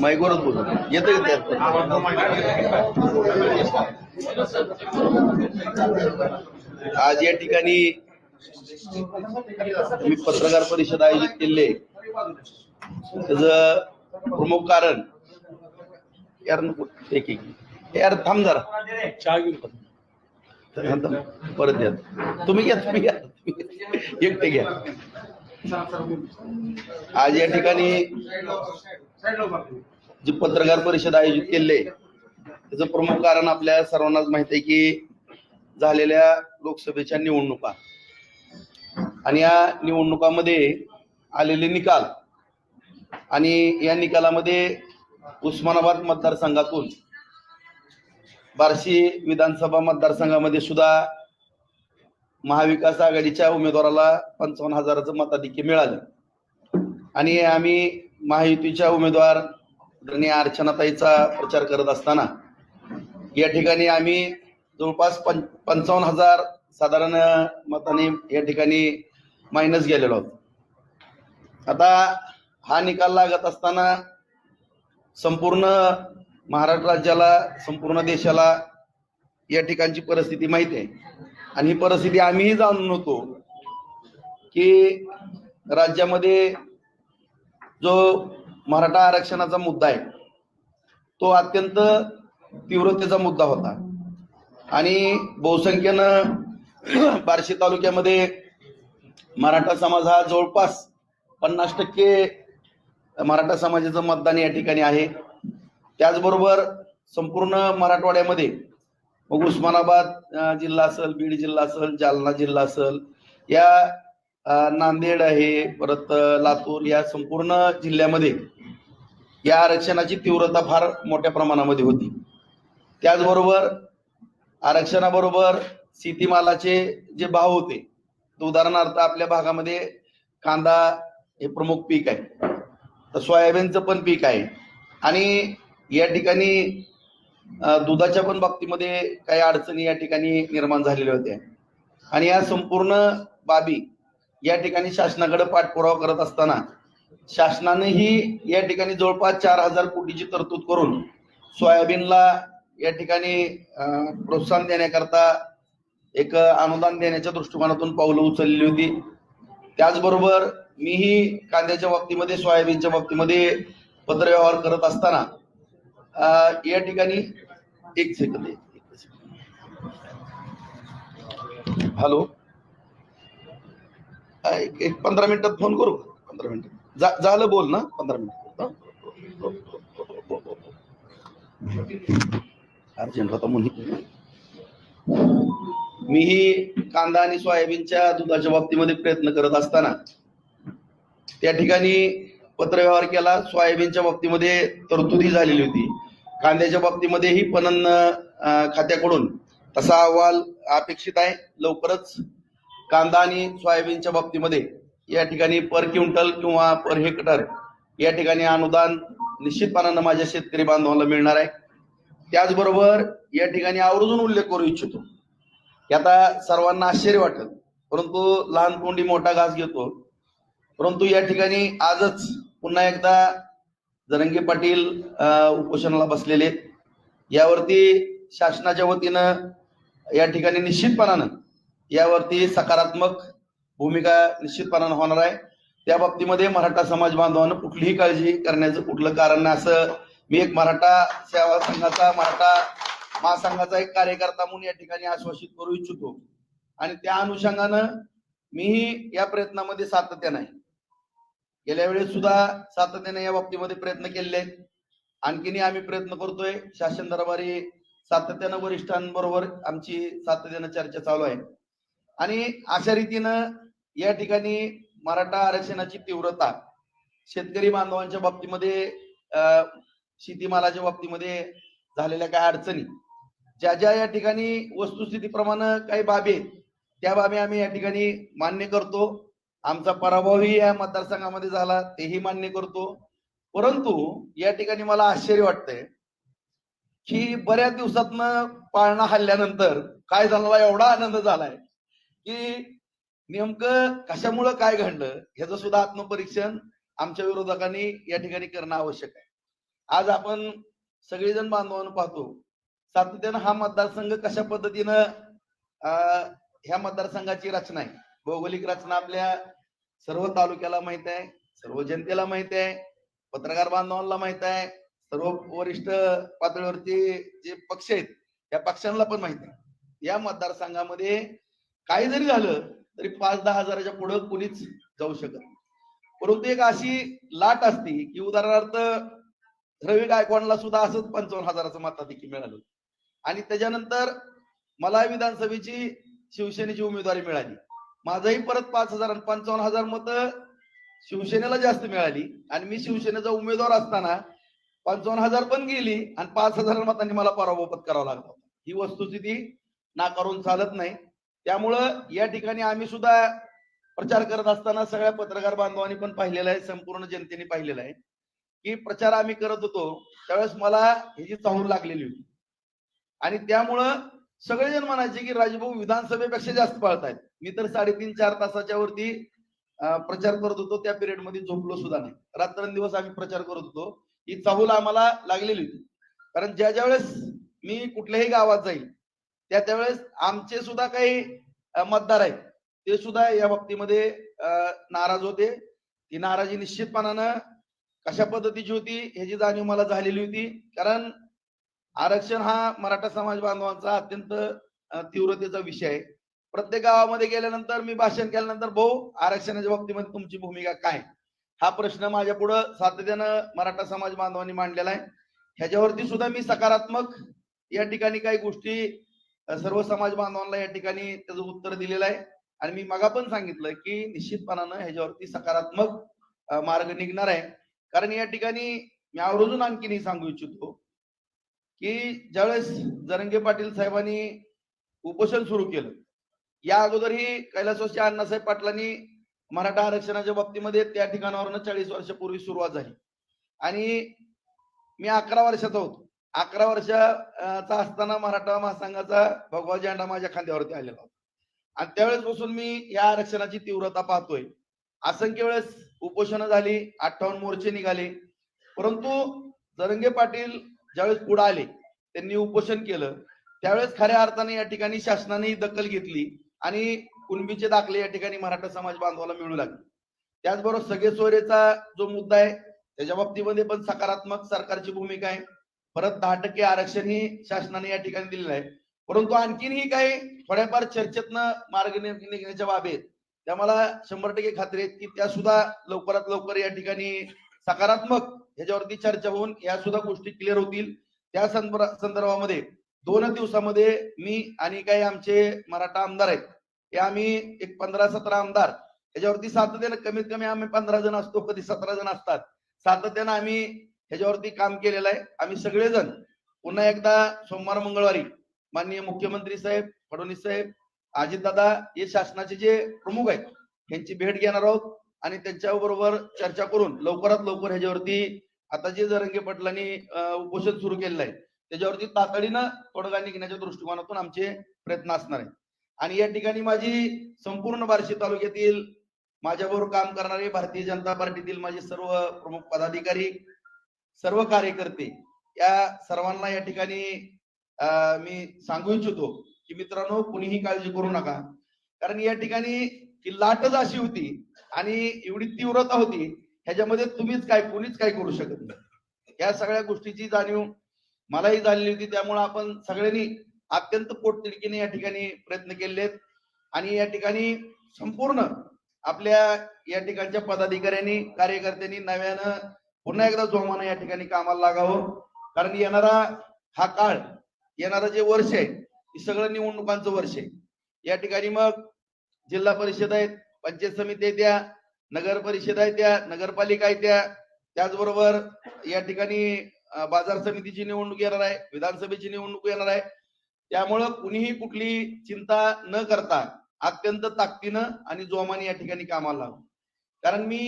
माईकवरच बोलू. येतं का त्यात? आज या ठिकाणी मी पत्रकार परिषद आयोजित केले त्याच प्रमुख कारण यार एक एक. यार थांब जरा. थांब, थांब. परत या. तुम्ही घ्या तुम्ही घ्या तुम्ही एकटे घ्या. आज या ठिकाणी जी पत्रकार परिषद आयोजित केली आहे त्याचं प्रमुख कारण आपल्या सर्वांनाच माहिती आहे की झालेल्या लोकसभेच्या निवडणुका. आणि या निवडणुकामध्ये आलेले निकाल आणि या निकालामध्ये उस्मानाबाद मतदारसंघातून बार्शी विधानसभा मतदारसंघामध्ये सुद्धा महाविकास आघाडीच्या उमेदवाराला पंचावन्न हजाराचं मताधिक्य मिळालं. आणि आम्ही महायुतीच्या उमेदवार आदरणीय अर्चनाताईचा प्रचार करत असताना या ठिकाणी आम्ही जवळपास पं पंचावन्न हजार साधारण मताने या ठिकाणी मायनस गेलेलो आहोत. आता हा निकाल लागत असताना संपूर्ण महाराष्ट्र राज्याला संपूर्ण देशाला या ठिकाणची परिस्थिती माहिती आहे. आणि ही परिस्थिती आम्हीही जाणून होतो की राज्यामध्ये जो मराठा आरक्षणाचा मुद्दा आहे तो अत्यंत तीव्रतेचा मुद्दा होता. आणि बहुसंख्येनं बार्शी तालुक्यामध्ये मराठा समाज हा जवळपास पन्नास टक्के मराठा समाजाचं मतदान या ठिकाणी आहे. त्याचबरोबर संपूर्ण मराठवाड्यामध्ये मग उस्मानाबाद जिल्हा असेल बीड जिल्हा असेल जालना जिल्हा असेल या नांदेड आहे परत लातूर या संपूर्ण जिल्ह्यामध्ये या आरक्षणाची तीव्रता फार मोठ्या प्रमाणामध्ये होती. त्याचबरोबर आरक्षणाबरोबर शेतीमालाचे जे भाव होते उदाहरणार्थ आपल्या भागामध्ये कांदा हे प्रमुख पीक आहे तर सोयाबीनचं पण पीक आहे. आणि या ठिकाणी दुधाच्या पण बाबतीमध्ये काही अडचणी या ठिकाणी निर्माण झालेल्या होत्या. आणि या संपूर्ण बाबी या ठिकाणी शासनाकडे पाठपुरावा करत असताना शासनानेही या ठिकाणी जवळपास चार हजार कोटीची तरतूद करून सोयाबीनला या ठिकाणी प्रोत्साहन देण्याकरता एक अनुदान देण्याच्या दृष्टिकोनातून पावलं उचललेली होती. त्याचबरोबर मीही कांद्याच्या बाबतीमध्ये सोयाबीनच्या बाबतीमध्ये पत्रव्यवहार करत असताना या ठिकाणी एक सेकंद हॅलो एक एक पंधरा मिनिटात फोन करू पंधरा मिनिटात झालं बोल ना पंधरा मिनिट. अर्जंट हो, हो, हो, होता म्हणून. मीही कांदा आणि सोयाबीनच्या दुधाच्या बाबतीमध्ये प्रयत्न करत असताना त्या ठिकाणी पत्रव्यवहार केला. सोयाबीनच्या बाबतीमध्ये तरतुदी झालेली होती. कांद्याच्या बाबतीमध्येही पणन खात्याकडून तसा अहवाल अपेक्षित आहे. लवकरच कांदा आणि सोयाबीनच्या बाबतीमध्ये या ठिकाणी पर क्विंटल किंवा पर हेक्टर या ठिकाणी अनुदान निश्चितपणानं माझ्या शेतकरी बांधवांना मिळणार आहे. त्याचबरोबर या ठिकाणी आवर्जून उल्लेख करू इच्छितो की आता सर्वांना आश्चर्य वाटत परंतु लहान कोंडी मोठा घास घेतो. परंतु या ठिकाणी आजच पुन्हा एकदा जरंगे पाटील उपोषणाला बसलेले. यावरती शासनाच्या वतीनं या ठिकाणी निश्चितपणानं यावरती सकारात्मक भूमिका निश्चितपणानं होणार आहे. त्या बाबतीमध्ये मराठा समाज बांधवानं कुठलीही काळजी करण्याचं कुठलं कारण नाही. असं मी एक मराठा सेवा संघाचा मराठा महासंघाचा एक कार्यकर्ता म्हणून या ठिकाणी आश्वासित करू इच्छितो. आणि त्या अनुषंगानं मी या प्रयत्नामध्ये सातत्य नाही. गेल्या वेळेस सुद्धा सातत्याने या बाबतीमध्ये प्रयत्न केलेले आहेत. आणखीनही आम्ही प्रयत्न करतोय. शासन दरबारी सातत्यानं वरिष्ठांबरोबर आमची सातत्यानं चर्चा चालू आहे. आणि अशा रीतीनं या ठिकाणी मराठा आरक्षणाची तीव्रता शेतकरी बांधवांच्या बाबतीमध्ये अं, शेतीमालाच्या बाबतीमध्ये झालेल्या काही अडचणी ज्या ज्या या ठिकाणी वस्तुस्थितीप्रमाणे काही बाबी आहेत त्या बाबी आम्ही या ठिकाणी मान्य करतो. आमचा पराभवही या मतदारसंघामध्ये झाला तेही मान्य करतो. परंतु या ठिकाणी मला आश्चर्य वाटतंय की बऱ्याच दिवसातनं पाळणा हल्ल्यानंतर काय झाला एवढा आनंद झालाय की नेमकं कशामुळं काय घडलं ह्याचं सुद्धा आत्मपरीक्षण आमच्या विरोधकांनी या ठिकाणी करणं आवश्यक आहे. आज आपण सगळेजण बांधवांना पाहतो सातत्यानं हा मतदारसंघ कशा पद्धतीनं अं, ह्या मतदारसंघाची रचना आहे? भौगोलिक रचना आपल्या सर्व तालुक्याला माहीत आहे सर्व जनतेला माहीत आहे पत्रकार बांधवांना माहीत आहे सर्व वरिष्ठ पातळीवरती जे पक्ष आहेत त्या पक्षांना पण माहीत आहे. या मतदारसंघामध्ये काही जरी झालं तरी पाच दहा हजाराच्या पुढे कुणीच जाऊ शकत परंतु एक अशी लाट असते की उदाहरणार्थ रवी गायकवाडला सुद्धा असंच पंचावन्न हजाराचं मताधिक्य मिळालं. आणि त्याच्यानंतर मला विधानसभेची शिवसेनेची उमेदवारी मिळाली. माझंही परत पाच हजार आणि पंचावन्न हजार मत शिवसेनेला जास्त मिळाली. आणि मी शिवसेनेचा उमेदवार असताना पंचावन्न हजार पण गेली आणि पाच हजार मतांनी मला पराभव करावा लागला ही वस्तुस्थिती नाकारून चालत नाही. त्यामुळं या ठिकाणी आम्ही सुद्धा प्रचार करत असताना सगळ्या पत्रकार बांधवांनी पण पाहिलेलं आहे संपूर्ण जनतेने पाहिलेलं आहे की प्रचार आम्ही करत होतो त्यावेळेस मला ह्याची चाहूल लागलेली होती. आणि त्यामुळं सगळेजण म्हणायचे की राजभाऊ विधानसभेपेक्षा जास्त पाळतायत. मी तर साडेतीन चार तासाच्या वरती प्रचार करत होतो. त्या पिरियडमध्ये झोपलो सुद्धा नाही. रात्रंदिवस आम्ही प्रचार करत होतो. ही चाहूल आम्हाला लागलेली होती. कारण ज्या ज्या वेळेस मी कुठल्याही गावात जाईल त्या त्यावेळेस आमचे सुद्धा काही मतदार आहेत. ते सुद्धा या बाबतीमध्ये नाराज होते. ती नाराजी निश्चितपणानं कशा पद्धतीची होती ह्याची जाणीव मला झालेली होती. कारण आरक्षण हा मराठा समाज बांधवांचा अत्यंत तीव्रतेचा विषय आहे. प्रत्येक गावामध्ये गेल्यानंतर मी भाषण केल्यानंतर भाऊ आरक्षणाच्या बाबतीमध्ये तुमची भूमिका काय? हा प्रश्न माझ्या पुढं सातत्यानं मराठा समाज बांधवांनी मांडलेला आहे. ह्याच्यावरती सुद्धा मी सकारात्मक या ठिकाणी काही गोष्टी सर्व समाज बांधवांना या ठिकाणी त्याचं उत्तर दिलेलं आहे. आणि मी मगा पण सांगितलं की निश्चितपणानं ह्याच्यावरती सकारात्मक मार्ग निघणार आहे. कारण या ठिकाणी मी आवर्जून आणखीनही सांगू इच्छितो. की ज्यावेळेस जरंगे पाटील साहेबांनी उपोषण सुरू केलं या अगोदरही कैलासवासी अण्णासाहेब पाटलांनी मराठा आरक्षणाच्या बाबतीमध्ये त्या ठिकाणावरनं चाळीस वर्षापूर्वी सुरुवात झाली. आणि मी अकरा वर्षाचा होतो. अकरा वर्षाचा असताना मराठा महासंघाचा भगवा झेंडा माझ्या खांद्यावरती आलेला होता. आणि त्यावेळेस पासून मी या आरक्षणाची तीव्रता पाहतोय. असंख्य वेळेस उपोषणं झाली अठ्ठावन्न मोर्चे निघाले. परंतु जरंगे पाटील ज्यावेळेस पुढे आले त्यांनी उपोषण केलं. त्यावेळेस खऱ्या अर्थाने या ठिकाणी शासनाने ही दखल घेतली आणि कुणबीचे दाखले या ठिकाणी मराठा समाज बांधवाला मिळू लागले. त्याचबरोबर सगळे सोयरेचा जो मुद्दा आहे त्याच्या बाबतीमध्ये पण सकारात्मक सरकारची भूमिका आहे. परत दहा टक्के आरक्षण ही शासनाने या ठिकाणी दिलेलं आहे. परंतु आणखीनही काही थोड्याफार चर्चेतनं मार्ग निघण्याच्या बाबी आहेत. त्या मला शंभर टक्के खात्री आहेत की त्या सुद्धा लवकरात लवकर या ठिकाणी सकारात्मक ह्याच्यावरती चर्चा होऊन या सुद्धा गोष्टी क्लिअर होतील. त्या संदर्भामध्ये दोन दिवसामध्ये मी आणि काही आमचे मराठा आमदार आहेत हे आम्ही एक पंधरा सतरा आमदार ह्याच्यावरती सातत्यानं कमीत कमी आम्ही पंधरा जण असतो कधी सतरा जण असतात. सातत्यानं आम्ही ह्याच्यावरती काम केलेलं आहे. आम्ही सगळेजण पुन्हा एकदा सोमवार मंगळवारी माननीय मुख्यमंत्री साहेब फडणवीस साहेब अजितदादा हे शासनाचे जे प्रमुख आहेत यांची भेट घेणार आहोत आणि त्यांच्या बरोबर चर्चा करून लवकरात लवकर ह्याच्यावरती आता जे जरंगे पाटलांनी उपोषण सुरू केलेलं आहे त्याच्यावरती तातडीनं तोडगा निघण्याच्या दृष्टिकोनातून आमचे प्रयत्न असणार आहेत. आणि या ठिकाणी माझी संपूर्ण बार्शी तालुक्यातील माझ्याबरोबर काम करणारे भारतीय जनता पार्टीतील माझे सर्व प्रमुख पदाधिकारी सर्व कार्यकर्ते या सर्वांना या ठिकाणी अं, मी सांगू इच्छितो की मित्रांनो कुणीही काळजी करू नका. कारण या ठिकाणी ती लाटच अशी होती आणि एवढी तीव्रता होती ह्याच्यामध्ये तुम्हीच काय कुणीच काय करू शकत नाही. या सगळ्या गोष्टीची जाणीव मलाही झालेली होती. त्यामुळे आपण सगळ्यांनी अत्यंत पोटतिडकीने या ठिकाणी प्रयत्न केलेले आहेत आणि या ठिकाणी संपूर्ण आपल्या या ठिकाणच्या पदाधिकाऱ्यांनी कार्यकर्त्यांनी नव्यानं पुन्हा एकदा जोमानं या ठिकाणी कामाला लागावं. कारण येणारा हा काळ येणारं जे वर्ष आहे हे सगळं निवडणुकांचं वर्ष आहे. या ठिकाणी मग जिल्हा परिषद आहेत पंचायत समिती आहे त्या नगर परिषद आहे त्या नगरपालिका आहे त्या त्याचबरोबर या ठिकाणी बाजार समितीची निवडणूक येणार आहे विधानसभेची निवडणूक येणार आहे. त्यामुळं कुणीही कुठली चिंता न करता अत्यंत ताकदीनं आणि जोमाने या ठिकाणी कामाला लावू. कारण मी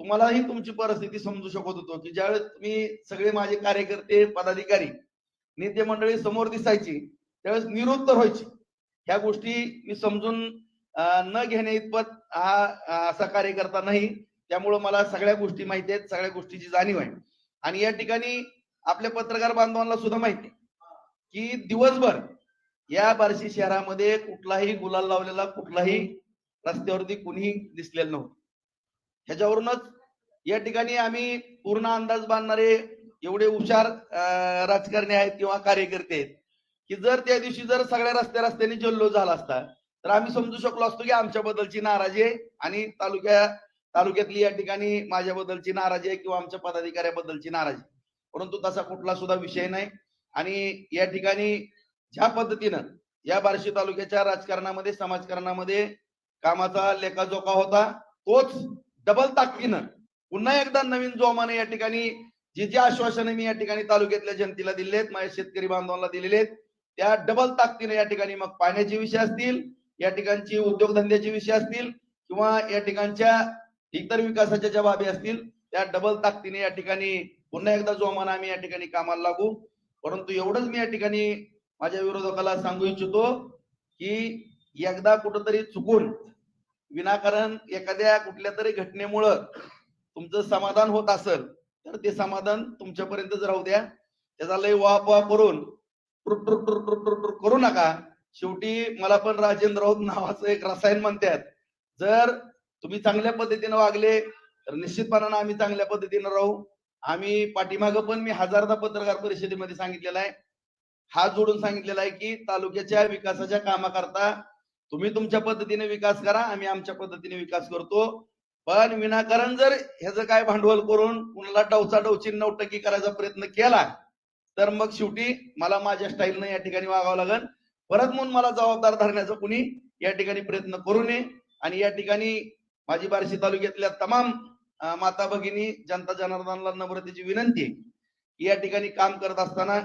तुम्हालाही तुमची परिस्थिती समजू शकत होतो की ज्यावेळेस तुम्ही सगळे माझे कार्यकर्ते पदाधिकारी नेते मंडळी समोर दिसायची त्यावेळेस निरुत्तर व्हायची. ह्या गोष्टी मी समजून न घेणे इतपत हा असा कार्यकर्ता नाही. त्यामुळं मला सगळ्या गोष्टी माहिती आहेत सगळ्या गोष्टीची जाणीव आहे. आणि या ठिकाणी आपल्या पत्रकार बांधवांना सुद्धा माहिती की दिवसभर या बार्शी शहरामध्ये कुठलाही गुलाल लावलेला कुठलाही रस्त्यावरती कुणीही दिसलेलं नव्हतं. ह्याच्यावरूनच या ठिकाणी आम्ही पूर्ण अंदाज बांधणारे एवढे हुशार राजकारणी आहेत किंवा कार्यकर्ते आहेत की जर त्या दिवशी जर सगळ्या रस्त्या रस्त्याने जल्लोष झाला असता तर आम्ही समजू शकलो असतो की आमच्याबद्दलची नाराजी आहे आणि तालुक्या तालुक्यातली या ठिकाणी माझ्याबद्दलची नाराजी आहे किंवा आमच्या पदाधिकाऱ्याबद्दलची नाराजी परंतु तसा कुठला सुद्धा विषय नाही. आणि या ठिकाणी ज्या पद्धतीनं या बार्शी तालुक्याच्या राजकारणामध्ये समाजकारणामध्ये कामाचा लेखाजोखा होता तोच डबल ताकदीनं पुन्हा एकदा नवीन जोमाने या ठिकाणी जी जी आश्वासने मी या ठिकाणी तालुक्यातल्या जनतेला दिलेत आहेत माझ्या शेतकरी बांधवांना दिलेले आहेत त्या डबल ताकदीने या ठिकाणी मग पाण्याचे विषय असतील या ठिकाणची उद्योगधंद्याचे विषय असतील किंवा या ठिकाणच्या इतर विकासाच्या ज्या बाबी असतील त्या डबल ताकदीने या ठिकाणी पुन्हा एकदा जोमाने आम्ही या ठिकाणी कामाला लागू. परंतु एवढंच मी या ठिकाणी माझ्या विरोधकाला सांगू इच्छितो की एकदा कुठंतरी चुकून विनाकारण एखाद्या कुठल्या तरी घटनेमुळं तुमचं समाधान होत असेल तर ते समाधान तुमच्यापर्यंतच राहू द्या. त्याचा लय वाह करून करू नका. शेवटी मला पण राजेंद्र राऊत नावाचं एक रसायन म्हणतात जर तुम्ही चांगल्या पद्धतीने वागले तर निश्चितपणानं आम्ही चांगल्या पद्धतीने राहू. आम्ही पाठीमागं पण मी हजारदा पत्रकार परिषदेमध्ये सांगितलेलं आहे. हात जोडून सांगितलेला आहे की तालुक्याच्या विकासाच्या कामाकरता तुम्ही तुमच्या पद्धतीने विकास करा आम्ही आमच्या पद्धतीने विकास करतो. पण विनाकारण जर ह्याचं काय भांडवल करून कुणाला डवचा डवची नौटंकी करायचा प्रयत्न केला तर मग शेवटी मला माझ्या स्टाईलनं या ठिकाणी वागावं लागेल. परत म्हणून मला जबाबदार धरण्याचा कुणी या ठिकाणी प्रयत्न करू नये. आणि या ठिकाणी माझी बार्शी तालुक्यातल्या तमाम माता भगिनी जनता जनार्दनला नम्रतेची विनंती आहे की या ठिकाणी काम करत असताना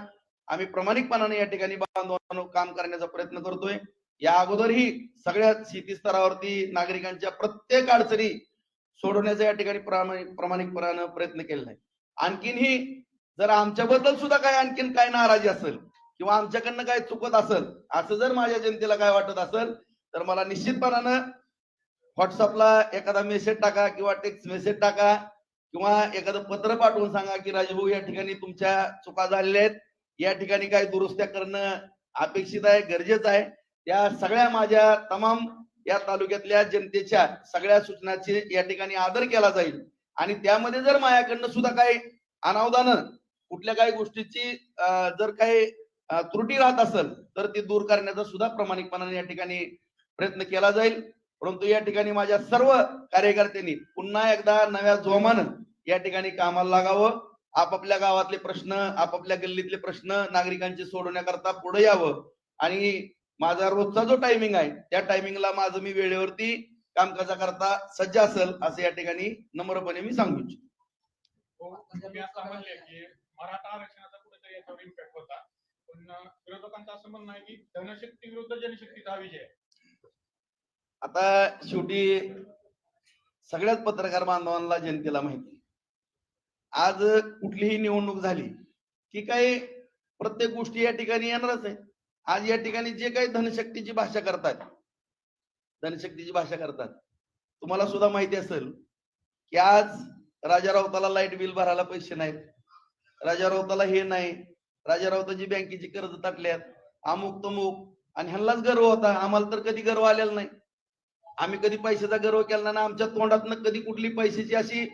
आम्ही प्रामाणिकपणाने या ठिकाणी बांधवांनो काम करण्याचा प्रयत्न करतोय. या अगोदरही सगळ्या शेती स्तरावरती नागरिकांच्या प्रत्येक अडचणी सोडवण्याचा या ठिकाणी प्रामाणिक प्रामाणिकपणानं प्रयत्न केलेला आहे. आणखीनही जर आमच्याबद्दल सुद्धा काय आणखीन काय नाराजी असेल किंवा आमच्याकडनं काय चुकत असेल असं जर माझ्या जनतेला काय वाटत असेल तर मला निश्चितपणानं व्हॉट्सअपला एखादा मेसेज टाका किंवा टेक्स्ट मेसेज टाका किंवा एखादं पत्र पाठवून सांगा की राजभाऊ या ठिकाणी तुमच्या चुका झालेल्या आहेत. या ठिकाणी काय दुरुस्त्या करणं अपेक्षित आहे गरजेचं आहे. त्या सगळ्या माझ्या तमाम या तालुक्यातल्या जनतेच्या सगळ्या सूचनाचे या ठिकाणी आदर केला जाईल. आणि त्यामध्ये जर माझ्याकडनं सुद्धा काही अनावधानं कुठल्या काही गोष्टीची जर काही त्रुटी राहत असेल तर ती दूर करण्याचा सुद्धा प्रामाणिकपणाने या ठिकाणी प्रयत्न केला जाईल. परंतु या ठिकाणी माझ्या सर्व कार्यकर्त्यांनी पुन्हा एकदा नव्या जोमानं या ठिकाणी कामाला लागावं. आपापल्या गावातले प्रश्न आपापल्या गल्लीतले प्रश्न नागरिकांचे सोडवण्याकरता पुढे यावं. आणि माझा रोजचा जो टायमिंग आहे त्या टायमिंगला माझं मी वेळेवरती कामकाजाकरता सज्ज असेल असं या ठिकाणी नम्रपणे मी सांगू इच्छितो. हो, मराठा आरक्षणाचा कुठेतरी याच्यावर इम्पॅक्ट होता. पण विरोधकांचं असं म्हणणं आहे की धनशक्ती विरुद्ध जनशक्तीचा हा विजय आहे. आता शेवटी सगळ्याच पत्रकार बांधवांना जनतेला माहिती आज कुठलीही निवडणूक झाली की काही प्रत्येक गोष्टी या ठिकाणी येणारच आहे. आज या ठिकाणी जे काही धनशक्तीची भाषा करतात धनशक्तीची भाषा करतात तुम्हाला सुद्धा माहिती असेल की आज राजा राऊताला लाइट बिल भरायला पैसे नाहीत. राजा राऊताला हे नाही. राजा राऊताची बँकेची कर्ज टाकल्यात अमुक तमुक. आणि ह्यांनाच गर्व होता. आम्हाला तर कधी गर्व आलेला नाही. आम्ही कधी पैशाचा गर्व केला नाही आमच्या तोंडातनं कधी कुठली पैशाची अशी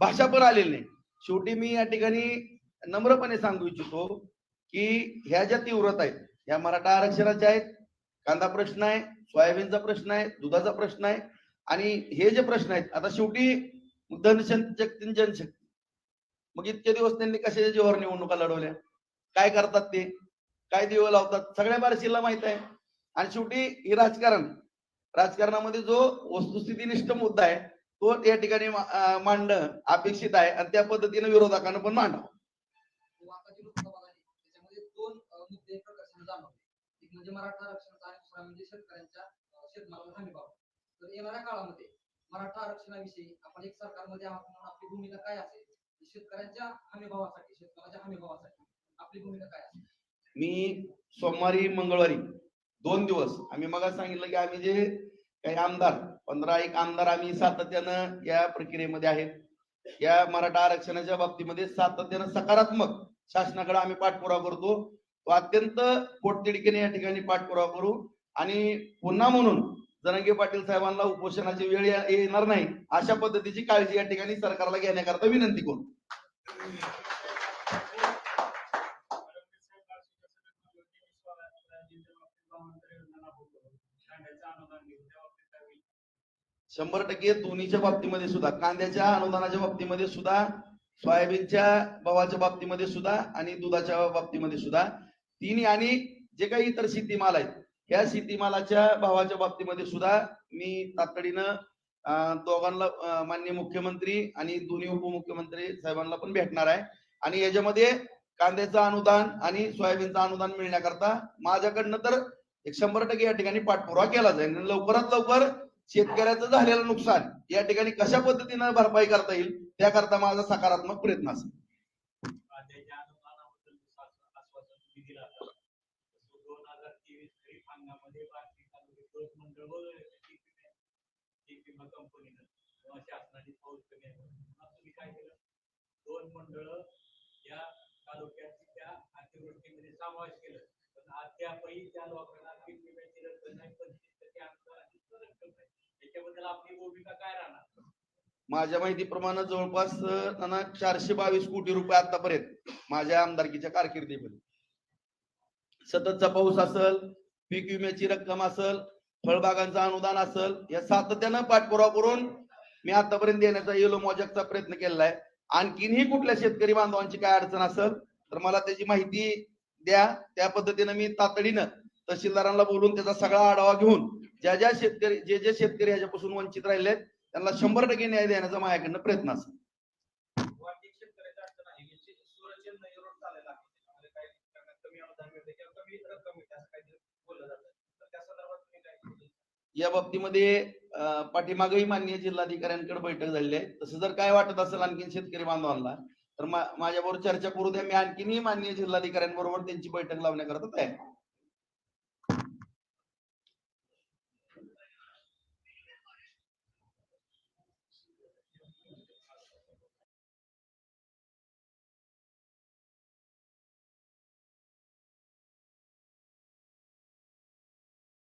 भाषा पण आलेली नाही. शेवटी मी या ठिकाणी नम्रपणे सांगू इच्छितो की ह्या ज्या तीव्रता आहेत ह्या मराठा आरक्षणाच्या आहेत कांदा प्रश्न आहे सोयाबीनचा प्रश्न आहे दुधाचा प्रश्न आहे आणि हे जे प्रश्न आहेत आता शेवटी धनशक्ती जनशक्ती. मग इतके दिवस त्यांनी कशाच्या जोहर निवडणुका लढवल्या? काय करतात ते? काय देव लावतात? सगळ्या बारशीला माहीत आहे. आणि शेवटी हे राजकारण. राजकारणामध्ये जो वस्तुस्थितीनिष्ठ मुद्दा आहे तो या ठिकाणी मांडणं अपेक्षित आहे आणि त्या पद्धतीने विरोधकांना पण मांडावं. त्याच्यामध्ये दोन एक म्हणजे मराठा आरक्षणाचा आणि दुसरा म्हणजे शेतकऱ्यांच्या शेतमालाला हमी भाव तर येणाऱ्या काळामध्ये मराठा आरक्षणाविषयी आपण एक सरकारमध्ये म्हणून आपली भूमिका काय असेल? शेतकऱ्यांच्या हमी भावासाठी शेतमालाच्या हमी भावासाठी मी सोमवारी मंगळवारी दोन दिवस आम्ही मग सांगितलं की आम्ही जे काही आमदार पंधरा एक आमदार आम्ही सातत्यानं या प्रक्रियेमध्ये आहेत. या मराठा आरक्षणाच्या बाबतीमध्ये सातत्यानं सकारात्मक शासनाकडे आम्ही पाठपुरावा करतो. तो अत्यंत पोटतिडकीने या ठिकाणी पाठपुरावा करू. आणि पुन्हा म्हणून जरांगे पाटील साहेबांना उपोषणाची वेळ येणार नाही अशा पद्धतीची काळजी या ठिकाणी सरकारला घेण्याकरता विनंती करू. शंभर टक्के दोन्हीच्या बाबतीमध्ये सुद्धा कांद्याच्या अनुदानाच्या बाबतीमध्ये सुद्धा सोयाबीनच्या भावाच्या बाबतीमध्ये सुद्धा आणि दुधाच्या बाबतीमध्ये सुद्धा. तिन्ही आणि जे काही इतर शेतीमाल आहेत या शेतीमालाच्या भावाच्या बाबतीमध्ये सुद्धा मी तातडीनं दोघांना मान्य माननीय मुख्यमंत्री आणि दोन्ही उपमुख्यमंत्री साहेबांना पण भेटणार आहे. आणि याच्यामध्ये कांद्याचं अनुदान आणि सोयाबीनचं अनुदान मिळण्याकरता माझ्याकडनं तर एक शंभर टक्के या ठिकाणी पाठपुरावा केला जाईल. आणि लवकरात लवकर शेतकऱ्याचं झालेलं नुकसान या ठिकाणी कशा पद्धतीनं भरपाई करता येईल त्याकरता माझा सकारात्मक प्रयत्न असेल. दोन हजार तेवीस भारतीय मंडळ विमा किंवा शासनाची पाऊस कमी तुम्ही काय केलं दोन मंडळ या तालुक्यात त्या अतिवृष्टीमध्ये समावेश केलं. अद्यापही त्या लोकांना पीक विम्याची रक्कम नाही पंचवीस टक्के रक्कम नाही याच्याबद्दल आपली भूमिका काय राहणार? माझ्या माहितीप्रमाणे जवळपास त्यांना चारशे बावीस कोटी रुपये आतापर्यंत माझ्या आमदारकीच्या कारकिर्दीमध्ये. सततचा पाऊस असल पीक विम्याची रक्कम असल फळबागांचं अनुदान असल या सातत्यानं पाठपुरावा करून मी आतापर्यंत देण्याचा येलो मोजकचा प्रयत्न केलेला आहे. आणखीनही कुठल्या शेतकरी बांधवांची काय अडचण असेल तर मला त्याची माहिती द्या. त्या पद्धतीनं मी तातडीनं तहसीलदारांना बोलून त्याचा सगळा आढावा घेऊन ज्या ज्या शेतकरी जे जे शेतकरी ह्याच्यापासून वंचित राहिले त्यांना शंभर टक्के न्याय देण्याचा माझ्याकडनं प्रयत्न असेल? या बाबतीमध्ये पाठीमागेही माननीय जिल्हाधिकाऱ्यांकडे बैठक झालेली आहे. तसं जर काय वाटत असेल आणखीन शेतकरी बांधवांना तर माझ्याबरोबर चर्चा करू द्या. मी आणखीनही माननीय जिल्हाधिकाऱ्यांबरोबर त्यांची बैठक लावण्याकरता तयार